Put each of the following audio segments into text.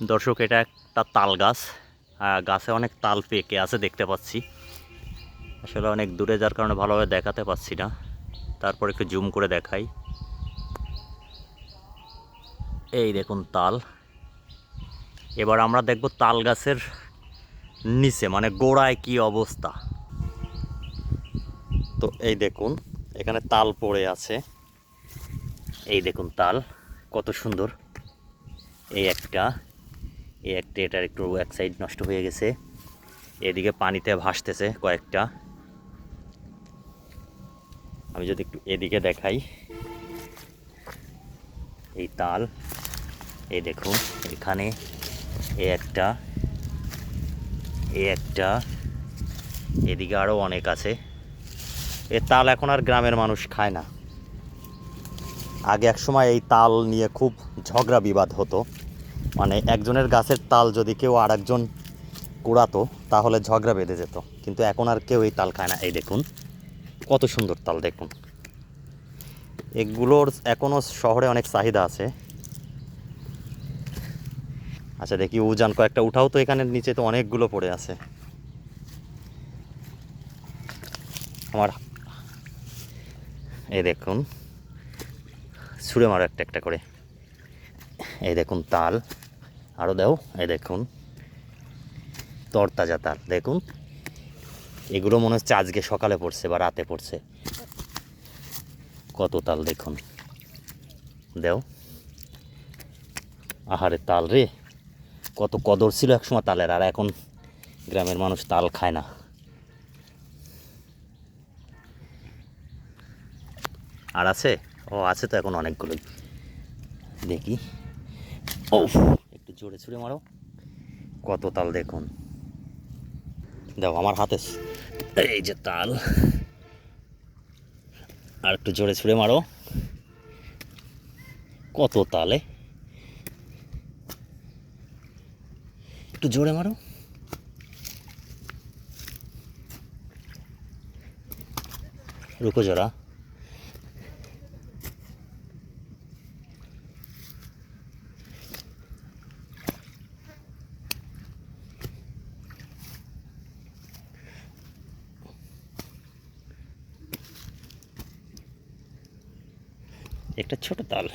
দর্শক, এটা একটা তাল গাছ গাছে অনেক তাল পেকে আছে দেখতে পাচ্ছি। আসলে অনেক দূরে যার কারণে ভালোভাবে দেখাতে পাচ্ছি না। তারপর একটু জুম করে দেখাই। এই দেখুন তাল। এবার আমরা দেখব তাল গাছের নিচে মানে গোড়ায় কি অবস্থা। তো এই দেখুন, এখানে তাল পড়ে আছে। এই দেখুন তাল, কত সুন্দর। এই একটা। এই একটা এটার একটু এক সাইড নষ্ট হয়ে গেছে। এদিকে পানিতে ভাসতেছে কয়েকটা। আমি যদি একটু এদিকে দেখাই। এই তাল, এই দেখুন, এখানে এ একটা এ একটা, এদিকে আরও অনেক আছে। এ তাল এখন আর গ্রামের মানুষ খায় না। আগে এক সময় এই তাল নিয়ে খুব ঝগড়া বিবাদ হতো। মানে একজনের গাছের তাল যদি কেউ আর একজন কুড়াতো, তাহলে ঝগড়া বেঁধে যেত। কিন্তু এখন আর কেউ এই তাল খায় না। এই দেখুন, কত সুন্দর তাল দেখুন। এগুলোর এখনও শহরে অনেক চাহিদা আছে। আচ্ছা দেখি উজান, কয়েকটা উঠাও তো এখানে নিচে তো অনেকগুলো পড়ে আছে। আমার এই দেখুন, ছুঁড়ে মারো একটা একটা করে। এই দেখুন তাল। আরও দাও, এই দেখুন। তরতাজা তাল দেখুন। এগুলো মনে হচ্ছে আজকে সকালে পড়ছে বা রাতে পড়ছে। কত তাল, দেখুন। দেও। আহারে তাল রে, কত কদর ছিল একসময় তালের, আর এখন গ্রামের মানুষ তাল খায় না। আর আছে? ও, আছে তো এখন অনেকগুলোই দেখি। ও জোরে ছুঁড়ে মারো। কত তাল দেখুন। দেখো, আমার হাতে এই যে তাল। আর একটু জোরে ছুঁড়ে মারো। কত তালে? একটু জোরে মারো। রুকো জোড়া। একটা ছোট তাল।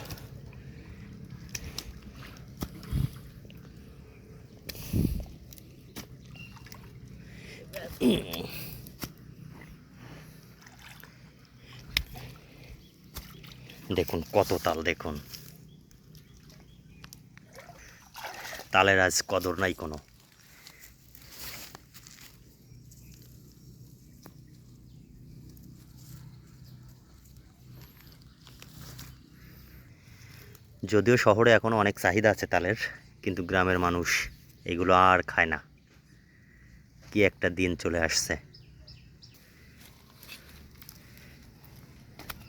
দেখুন কত তাল দেখুন। তালের আজ কদর নাই কোনো। যদিও শহরে এখনও অনেক চাহিদা আছে তালের, কিন্তু গ্রামের মানুষ এগুলো আর খায় না। কি একটা দিন চলে আসছে।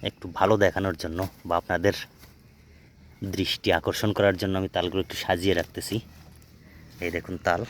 একটু ভালো দেখানোর জন্য বা আপনাদের দৃষ্টি আকর্ষণ করার জন্য আমি তালগুলো একটু সাজিয়ে রাখতেছি। এই দেখুন তাল।